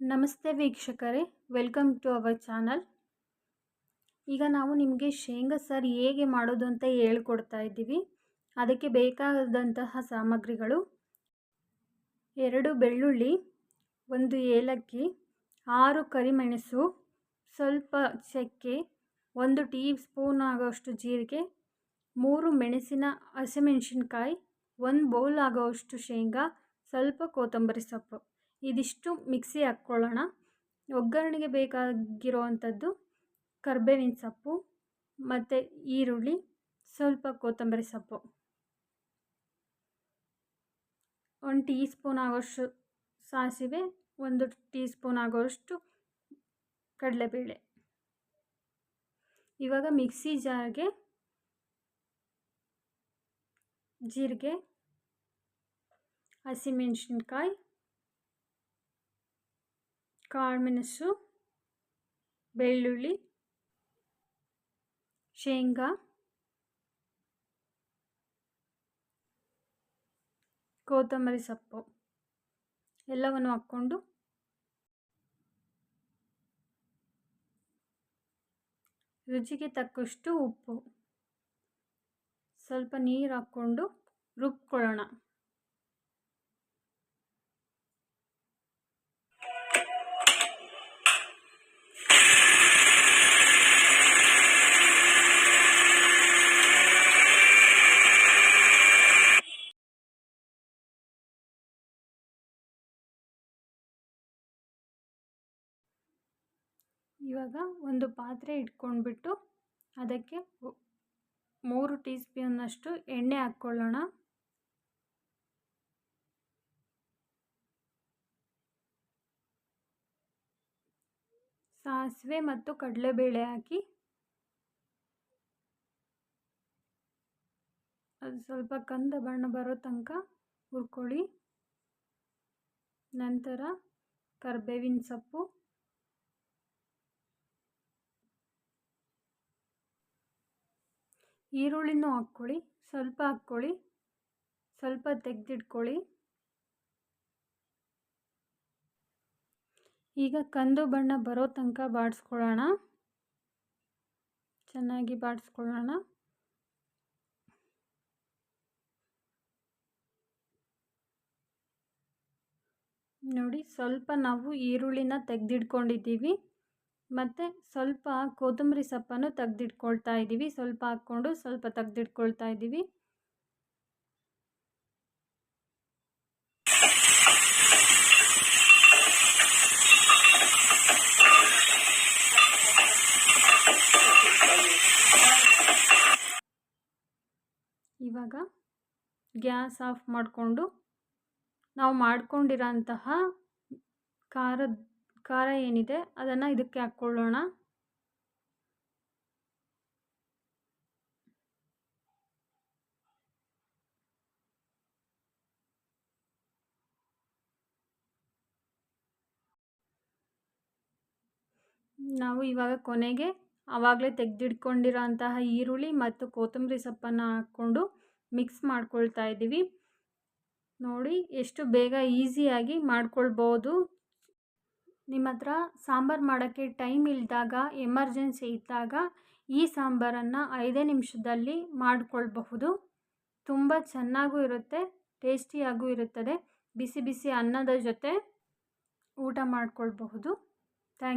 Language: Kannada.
ನಮಸ್ತೆ ವೀಕ್ಷಕರೇ, ವೆಲ್ಕಮ್ ಟು ಅವರ್ ಚಾನಲ್. ಈಗ ನಾವು ನಿಮಗೆ ಶೇಂಗಾ ಸಾರು ಹೇಗೆ ಮಾಡೋದು ಅಂತ ಹೇಳ್ಕೊಡ್ತಾ ಇದ್ದೀವಿ. ಅದಕ್ಕೆ ಬೇಕಾದಂತಹ ಸಾಮಗ್ರಿಗಳು ಎರಡು ಬೆಳ್ಳುಳ್ಳಿ, ಒಂದು ಏಲಕ್ಕಿ, ಆರು ಕರಿಮೆಣಸು, ಸ್ವಲ್ಪ ಚಕ್ಕೆ, ಒಂದು ಟೀ ಸ್ಪೂನ್ ಆಗೋಷ್ಟು ಜೀರಿಗೆ, ಮೂರು ಮೆಣಸಿನ ಹಸಿಮೆಣಸಿನ್ಕಾಯಿ, ಒಂದು ಬೌಲ್ ಆಗೋವಷ್ಟು ಶೇಂಗಾ, ಸ್ವಲ್ಪ ಕೊತ್ತಂಬರಿ ಸೊಪ್ಪು. ಇದಿಷ್ಟು ಮಿಕ್ಸಿ ಹಾಕ್ಕೊಳ್ಳೋಣ. ಒಗ್ಗರಣೆಗೆ ಬೇಕಾಗಿರೋ ಅಂಥದ್ದು ಕರ್ಬೇವಿನ ಸೊಪ್ಪು ಮತ್ತು ಈರುಳ್ಳಿ, ಸ್ವಲ್ಪ ಕೊತ್ತಂಬರಿ ಸೊಪ್ಪು. ಒಂದು ಟೀ ಸ್ಪೂನ್ ಆಗೋಷ್ಟು ಸಾಸಿವೆ, ಒಂದು ಟೀ ಸ್ಪೂನ್ ಆಗೋಷ್ಟು ಕಡಲೆಬೇಳೆ. ಇವಾಗ ಮಿಕ್ಸಿ ಜಾರ್ಗೆ ಜೀರಿಗೆ, ಹಸಿಮೆಣಸಿನ್ಕಾಯಿ ಕಾಳುಮೆಣಸು ಬೆಳ್ಳುಳ್ಳಿ ಶೇಂಗಾ ಕೊತ್ತಂಬರಿ ಸೊಪ್ಪು ಎಲ್ಲವನ್ನು ಹಾಕ್ಕೊಂಡು ರುಚಿಗೆ ತಕ್ಕಷ್ಟು ಉಪ್ಪು. ಸ್ವಲ್ಪ ನೀರು ಹಾಕ್ಕೊಂಡು ರುಬ್ಕೊಳ್ಳೋಣ. ಇವಾಗ ಒಂದು ಪಾತ್ರೆ ಇಟ್ಕೊಂಡ್ಬಿಟ್ಟು ಅದಕ್ಕೆ ಮೂರು ಟೀ ಸ್ಪೂನಷ್ಟು ಎಣ್ಣೆ ಹಾಕ್ಕೊಳ್ಳೋಣ. ಸಾಸಿವೆ ಮತ್ತು ಕಡಲೆಬೇಳೆ ಹಾಕಿ. ಅದು ಸ್ವಲ್ಪ ಕಂದ ಬಣ್ಣ ಬರೋ ತನಕ ಹುರ್ಕೊಳ್ಳಿ. ನಂತರ ಕರ್ಬೇವಿನ ಸೊಪ್ಪು. ಈರುಳ್ಳಿನೂ ಹಾಕ್ಕೊಳ್ಳಿ, ಸ್ವಲ್ಪ ಹಾಕ್ಕೊಳ್ಳಿ, ಸ್ವಲ್ಪ ತೆಗೆದಿಟ್ಕೊಳ್ಳಿ. ಈಗ ಕಂದು ಬಣ್ಣ ಬರೋ ತನಕ ಬಾಡಿಸ್ಕೊಳ್ಳೋಣ. ಚೆನ್ನಾಗಿ ಬಾಡಿಸ್ಕೊಳ್ಳೋಣ. ನೋಡಿ, ಸ್ವಲ್ಪ ನಾವು ಈರುಳ್ಳಿನ ತೆಗೆದಿಟ್ಕೊಂಡಿದ್ದೀವಿ. ಮತ್ತು ಸ್ವಲ್ಪ ಕೊತ್ತಂಬರಿ ಸೊಪ್ಪನ್ನು ತೆಗ್ದಿಟ್ಕೊಳ್ತಾ ಇದ್ದೀವಿ. ಸ್ವಲ್ಪ ಹಾಕ್ಕೊಂಡು ಸ್ವಲ್ಪ ತೆಗ್ದಿಟ್ಕೊಳ್ತಾ ಇದ್ದೀವಿ. ಇವಾಗ ಗ್ಯಾಸ್ ಆಫ್ ಮಾಡಿಕೊಂಡು ನಾವು ಮಾಡ್ಕೊಂಡಿರೋಂತಹ ಖಾರದ ಖಾರ ಏನಿದೆ, ಅದನ್ನು ಇದಕ್ಕೆ ಹಾಕ್ಕೊಳ್ಳೋಣ. ನಾವು ಇವಾಗ ಕೊನೆಗೆ ಆವಾಗಲೇ ತೆಗೆದಿಟ್ಕೊಂಡಿರೋ ಅಂತಹ ಈರುಳ್ಳಿ ಮತ್ತು ಕೊತ್ತಂಬರಿ ಸೊಪ್ಪನ್ನು ಹಾಕ್ಕೊಂಡು ಮಿಕ್ಸ್ ಮಾಡ್ಕೊಳ್ತಾ ಇದ್ದೀವಿ. ನೋಡಿ, ಎಷ್ಟು ಬೇಗ ಈಸಿಯಾಗಿ ಮಾಡ್ಕೊಳ್ಬೋದು. ನಿಮ್ಮ ಹತ್ರ ಸಾಂಬಾರು ಮಾಡೋಕ್ಕೆ ಟೈಮ್ ಇಲ್ಲದಾಗ ಎಮರ್ಜೆನ್ಸಿ ಇದ್ದಾಗ ಈ ಸಾಂಬಾರನ್ನು ಐದೇ ನಿಮಿಷದಲ್ಲಿ ಮಾಡಿಕೊಳ್ಬಹುದು. ತುಂಬ ಚೆನ್ನಾಗೂ ಇರುತ್ತೆ, ಟೇಸ್ಟಿಯಾಗೂ ಇರುತ್ತದೆ. ಬಿಸಿ ಬಿಸಿ ಅನ್ನದ ಜೊತೆ ಊಟ ಮಾಡಿಕೊಳ್ಬಹುದು.